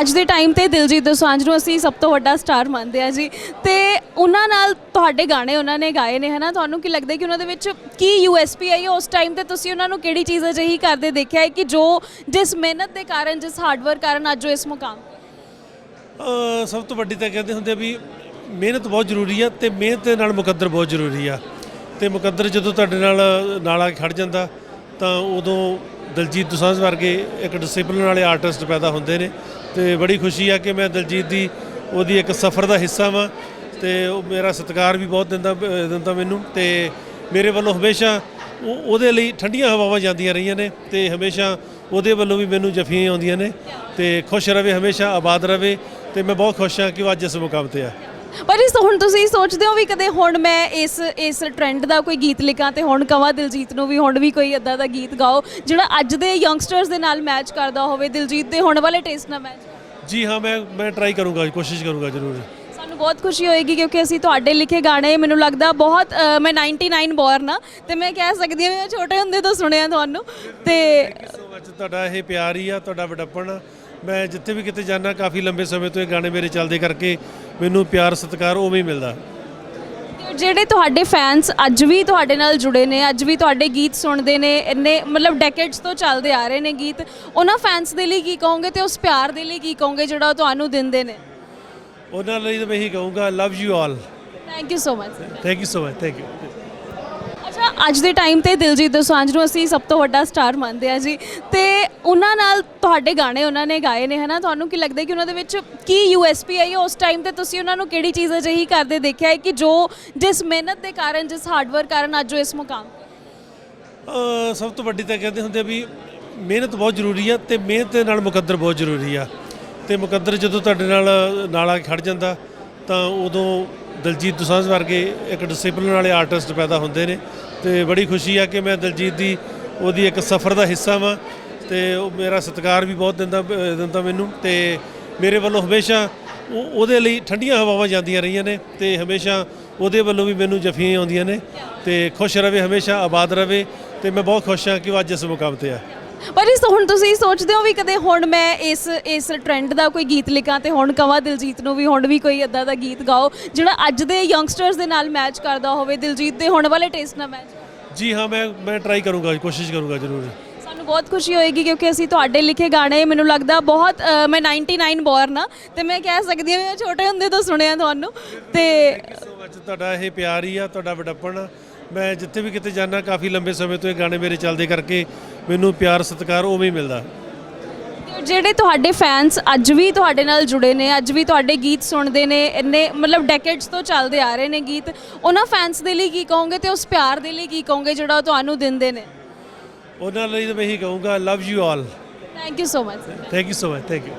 ਅੱਜ ਦੇ ਟਾਈਮ ਤੇ ਦਿਲਜੀਤ ਦੋਸਾਂਝ ਨੂੰ ਅਸੀਂ ਸਭ ਤੋਂ ਵੱਡਾ ਸਟਾਰ ਮੰਨਦੇ ਆ ਜੀ। ਤੇ ਉਹਨਾਂ ਨਾਲ ਤੁਹਾਡੇ ਗਾਣੇ ਉਹਨਾਂ ਨੇ ਗਾਏ ਨੇ, ਹਨਾ? ਤੁਹਾਨੂੰ ਕੀ ਲੱਗਦਾ ਕਿ ਉਹਨਾਂ ਦੇ ਵਿੱਚ ਕੀ ਯੂਐਸਪੀ ਆਈ ਉਸ ਟਾਈਮ ਤੇ ਤੁਸੀਂ ਉਹਨਾਂ ਨੂੰ ਕਿਹੜੀ ਚੀਜ਼ ਅਜਿਹੀ ਕਰਦੇ ਦੇਖਿਆ ਹੈ ਕਿ ਜੋ ਜਿਸ ਮਿਹਨਤ ਦੇ ਕਾਰਨ, ਜਿਸ ਹਾਰਡਵਰਕ ਕਾਰਨ ਅੱਜ ਉਹ ਇਸ ਮੁਕਾਮ ਤੇ ਸਭ ਤੋਂ ਵੱਡੀ ਤਾਂ ਕਹਿੰਦੇ ਹੁੰਦੇ ਆ ਵੀ ਮਿਹਨਤ ਬਹੁਤ ਜ਼ਰੂਰੀ ਆ ਤੇ ਮਿਹਨਤ ਦੇ ਨਾਲ ਮੁਕੱਦਰ ਬਹੁਤ ਜ਼ਰੂਰੀ ਆ। ਤੇ ਮੁਕੱਦਰ ਜਦੋਂ ਤੁਹਾਡੇ ਨਾਲ ਨਾਲ ਆ ਖੜ ਜਾਂਦਾ ਤਾਂ ਉਦੋਂ ਦਲਜੀਤ ਦੁਸਾਂਝ ਵਰਗੇ ਇੱਕ ਡਿਸਪਲਿਨ ਵਾਲੇ ਆਰਟਿਸਟ ਪੈਦਾ ਹੁੰਦੇ ਨੇ ਤੇ ਬੜੀ ਖੁਸ਼ੀ ਆ ਕਿ ਮੈਂ ਦਲਜੀਤ ਦੀ ਉਹਦੀ ਇੱਕ ਸਫ਼ਰ ਦਾ ਹਿੱਸਾ ਵਾਂ ਤੇ ਉਹ ਮੇਰਾ ਸਤਿਕਾਰ ਵੀ ਬਹੁਤ ਦਿੰਦਾ ਦਿੰਦਾ ਮੈਨੂੰ ਤੇ ਮੇਰੇ ਵੱਲੋਂ ਹਮੇਸ਼ਾ ਉਹ- ਉਹਦੇ ਲਈ ਠੰਡੀਆਂ ਹਵਾਵਾਂ ਜਾਂਦੀਆਂ ਰਹੀਆਂ ਨੇ ਤੇ ਹਮੇਸ਼ਾ ਉਹਦੇ ਵੱਲੋਂ ਵੀ ਮੈਨੂੰ ਜਫੀਆਂ ਆਉਂਦੀਆਂ ਨੇ ਤੇ ਖੁਸ਼ ਰਵੇ, ਹਮੇਸ਼ਾ ਆਬਾਦ ਰਵੇ ਤੇ ਮੈਂ ਬਹੁਤ ਖੁਸ਼ ਹਾਂ ਕਿ ਉਹ ਅੱਜ ਇਸ ਮੁਕਾਮ ਤੇ ਆ। ਪਰ ਇਸ ਹੁਣ ਤੁਸੀਂ ਸੋਚਦੇ ਹੋ ਵੀ ਕਦੇ ਹੁਣ ਮੈਂ ਇਸ ਇਸ ਟ੍ਰੈਂਡ ਦਾ ਕੋਈ ਗੀਤ ਲਿਖਾਂ ਤੇ ਹੁਣ ਕਵਾਂ ਦਿਲਜੀਤ ਨੂੰ ਵੀ ਹੁਣ ਵੀ ਕੋਈ ਇਦਾਂ ਦਾ ਗੀਤ ਗਾਓ ਜਿਹੜਾ ਅੱਜ ਦੇ ਯੰਗਸਟਰਸ ਦੇ ਨਾਲ ਮੈਚ ਕਰਦਾ ਹੋਵੇ ਦਿਲਜੀਤ ਦੇ ਹੁਣ ਵਾਲੇ ਟੇਸਟ ਨਾਲ ਮੈਚ ਜੀ ਹਾਂ ਮੈਂ ਮੈਂ ਟਰਾਈ ਕਰੂੰਗਾ ਕੋਸ਼ਿਸ਼ ਕਰੂੰਗਾ ਜ਼ਰੂਰ ਸਾਨੂੰ ਬਹੁਤ ਖੁਸ਼ੀ ਹੋਏਗੀ ਕਿਉਂਕਿ ਅਸੀਂ ਤੁਹਾਡੇ ਲਿਖੇ ਗਾਣੇ ਮੈਨੂੰ ਲੱਗਦਾ ਬਹੁਤ ਅ, ਮੈਂ 99 ਬੋਰਨ ਆ ਤੇ ਮੈਂ ਕਹਿ ਸਕਦੀ ਹਾਂ ਵੀ ਮੈਂ ਛੋਟੇ ਹੁੰਦੇ ਤੋਂ ਸੁਣਿਆ ਤੁਹਾਨੂੰ ਤੇ ਸੋ ਅੱਜ ਤੁਹਾਡਾ ਇਹ ਪਿਆਰ ਹੀ ਆ ਤੁਹਾਡਾ ਵਡੱਪਣ ਆ। ਮੈਂ ਜਿੱਥੇ ਵੀ ਕਿਤੇ ਜਾਣਾ ਕਾਫੀ ਲੰਬੇ ਸਮੇਂ ਤੋਂ ਇਹ ਗਾਣੇ ਮੇਰੇ ਚੱਲਦੇ ਕਰਕੇ ਮੈਨੂੰ ਪਿਆਰ ਸਤਿਕਾਰ ਉਵੇਂ ਹੀ ਮਿਲਦਾ। ਜਿਹੜੇ ਤੁਹਾਡੇ ਫੈਨਸ ਅੱਜ ਵੀ ਤੁਹਾਡੇ ਨਾਲ ਜੁੜੇ ਨੇ ਅੱਜ ਵੀ ਤੁਹਾਡੇ ਗੀਤ ਸੁਣਦੇ ਨੇ ਇੰਨੇ ਮਤਲਬ ਡੈਕੇਡਸ ਤੋਂ ਚੱਲਦੇ ਆ ਰਹੇ ਨੇ ਗੀਤ ਉਹਨਾਂ ਫੈਨਸ ਦੇ ਲਈ ਕੀ ਕਹੋਗੇ ਤੇ ਉਸ ਪਿਆਰ ਦੇ ਲਈ ਕੀ ਕਹੋਗੇ ਜਿਹੜਾ ਉਹ ਤੁਹਾਨੂੰ ਦਿੰਦੇ ਨੇ? ਉਹਨਾਂ ਲਈ ਤਾਂ ਮੈਂ ਇਹੀ ਕਹੂੰਗਾ love you all thank you so much thank you so much thank you ਅੱਜ ਦੇ ਟਾਈਮ ਤੇ ਦਿਲਜੀਤ ਦੋਸਾਂਝ ਨੂੰ ਅਸੀਂ ਸਭ ਤੋਂ ਵੱਡਾ ਸਟਾਰ ਮੰਨਦੇ ਆ ਜੀ। ਤੇ ਉਹਨਾਂ ਨਾਲ ਤੁਹਾਡੇ ਗਾਣੇ ਉਹਨਾਂ ਨੇ ਗਾਏ ਨੇ, ਹਨਾ? ਤੁਹਾਨੂੰ ਕੀ ਲੱਗਦਾ ਕਿ ਉਹਨਾਂ ਦੇ ਵਿੱਚ ਕੀ ਯੂਐਸਪੀ ਆਈ ਹੈ? ਉਸ ਟਾਈਮ ਤੇ ਤੁਸੀਂ ਉਹਨਾਂ ਨੂੰ ਕਿਹੜੀ ਚੀਜ਼ ਅਜਿਹੀ ਕਰਦੇ ਦੇਖਿਆ ਹੈ ਕਿ ਜੋ ਜਿਸ ਮਿਹਨਤ ਦੇ ਕਾਰਨ, ਜਿਸ ਹਾਰਡਵਰਕ ਕਾਰਨ ਅੱਜ ਉਹ ਇਸ ਮੁਕਾਮ ਸਭ ਤੋਂ ਵੱਡੀ ਤਾਂ ਕਹਿੰਦੇ ਹੁੰਦੇ ਆ ਵੀ ਮਿਹਨਤ ਬਹੁਤ ਜ਼ਰੂਰੀ ਆ ਤੇ ਮਿਹਨਤ ਦੇ ਨਾਲ ਮੁਕੱਦਰ ਬਹੁਤ ਜ਼ਰੂਰੀ ਆ। ਤੇ ਮੁਕੱਦਰ ਜਦੋਂ ਤੁਹਾਡੇ ਨਾਲ ਨਾਲ ਆ ਖੜ ਜਾਂਦਾ, ਤਾਂ ਉਦੋਂ ਦਲਜੀਤ ਦੁਸਾਂਝ ਵਰਗੇ ਇੱਕ ਡਿਸਪਲਿਨ ਵਾਲੇ ਆਰਟਿਸਟ ਪੈਦਾ ਹੁੰਦੇ ਨੇ। ਤੇ ਬੜੀ ਖੁਸ਼ੀ ਆ ਕਿ ਮੈਂ ਦਲਜੀਤ ਦੀ ਉਹਦੀ ਇੱਕ ਸਫ਼ਰ ਦਾ ਹਿੱਸਾ ਵਾਂ ਤੇ ਉਹ ਮੇਰਾ ਸਤਿਕਾਰ ਵੀ ਬਹੁਤ ਦਿੰਦਾ ਦਿੰਦਾ ਮੈਨੂੰ ਤੇ ਮੇਰੇ ਵੱਲੋਂ ਹਮੇਸ਼ਾ ਉਹ- ਉਹਦੇ ਲਈ ਠੰਡੀਆਂ ਹਵਾਵਾਂ ਜਾਂਦੀਆਂ ਰਹੀਆਂ ਨੇ ਤੇ ਹਮੇਸ਼ਾ ਉਹਦੇ ਵੱਲੋਂ ਵੀ ਮੈਨੂੰ ਜਫੀਆਂ ਆਉਂਦੀਆਂ ਨੇ ਤੇ ਖੁਸ਼ ਰਵੇ, ਹਮੇਸ਼ਾ ਆਬਾਦ ਰਵੇ ਤੇ ਮੈਂ ਬਹੁਤ ਖੁਸ਼ ਹਾਂ ਕਿ ਉਹ ਅੱਜ ਇਸ ਮੁਕਾਮ ਤੇ ਆ। ਪਰ ਇਸ ਹੁਣ ਤੁਸੀਂ ਸੋਚਦੇ ਹੋ ਵੀ ਕਦੇ ਹੁਣ ਮੈਂ ਇਸ ਇਸ ਟ੍ਰੈਂਡ ਦਾ ਕੋਈ ਗੀਤ ਲਿਖਾਂ ਤੇ ਹੁਣ ਕਵਾਂ ਦਿਲਜੀਤ ਨੂੰ ਵੀ ਹੁਣ ਵੀ ਕੋਈ ਇਦਾਂ ਦਾ ਗੀਤ ਗਾਓ ਜਿਹੜਾ ਅੱਜ ਦੇ ਯੰਗਸਟਰਸ ਦੇ ਨਾਲ ਮੈਚ ਕਰਦਾ ਹੋਵੇ ਦਿਲਜੀਤ ਦੇ ਹੁਣ ਵਾਲੇ ਟੇਸਟ ਨਾਲ ਮੈਚ ਜੀ ਹਾਂ ਮੈਂ ਮੈਂ ਟਰਾਈ ਕਰੂੰਗਾ ਕੋਸ਼ਿਸ਼ ਕਰੂੰਗਾ ਜ਼ਰੂਰ ਸਾਨੂੰ ਬਹੁਤ ਖੁਸ਼ੀ ਹੋਏਗੀ ਕਿਉਂਕਿ ਅਸੀਂ ਤੁਹਾਡੇ ਲਿਖੇ ਗਾਣੇ ਮੈਨੂੰ ਲੱਗਦਾ ਬਹੁਤ ਮੈਂ 99 ਬੋਰਨ ਆ ਤੇ ਮੈਂ ਕਹਿ ਸਕਦੀ ਹਾਂ ਮੈਂ ਛੋਟੇ ਹੁੰਦੇ ਤੋਂ ਸੁਣਿਆ ਤੁਹਾਨੂੰ ਤੇ ਤੁਹਾਡਾ ਇਹ ਪਿਆਰ ਹੀ ਆ ਤੁਹਾਡਾ ਵਡੱਪਣ। ਮੈਂ ਜਿੱਥੇ ਵੀ ਕਿਤੇ ਜਾਣਾ ਕਾਫੀ ਲੰਬੇ ਸਮੇਂ ਤੋਂ ਇਹ ਗਾਣੇ ਮੇਰੇ ਚੱਲਦੇ ਕਰਕੇ ਮੈਨੂੰ ਪਿਆਰ ਸਤਿਕਾਰ ਉਵੇਂ ਹੀ ਮਿਲਦਾ। ਜਿਹੜੇ ਤੁਹਾਡੇ ਫੈਨਸ ਅੱਜ ਵੀ ਤੁਹਾਡੇ ਨਾਲ ਜੁੜੇ ਨੇ ਅੱਜ ਵੀ ਤੁਹਾਡੇ ਗੀਤ ਸੁਣਦੇ ਨੇ ਇੰਨੇ ਮਤਲਬ ਡੈਕੇਡਸ ਤੋਂ ਚੱਲਦੇ ਆ ਰਹੇ ਨੇ ਗੀਤ ਉਹਨਾਂ ਫੈਨਸ ਦੇ ਲਈ ਕੀ ਕਹੋਗੇ ਤੇ ਉਸ ਪਿਆਰ ਦੇ ਲਈ ਕੀ ਕਹੋਗੇ ਜਿਹੜਾ ਉਹ ਤੁਹਾਨੂੰ ਦਿੰਦੇ ਨੇ? ਉਹਨਾਂ ਲਈ ਤਾਂ ਮੈਂ ਇਹੀ ਕਹੂੰਗਾ love you all thank you so much thank you so much thank you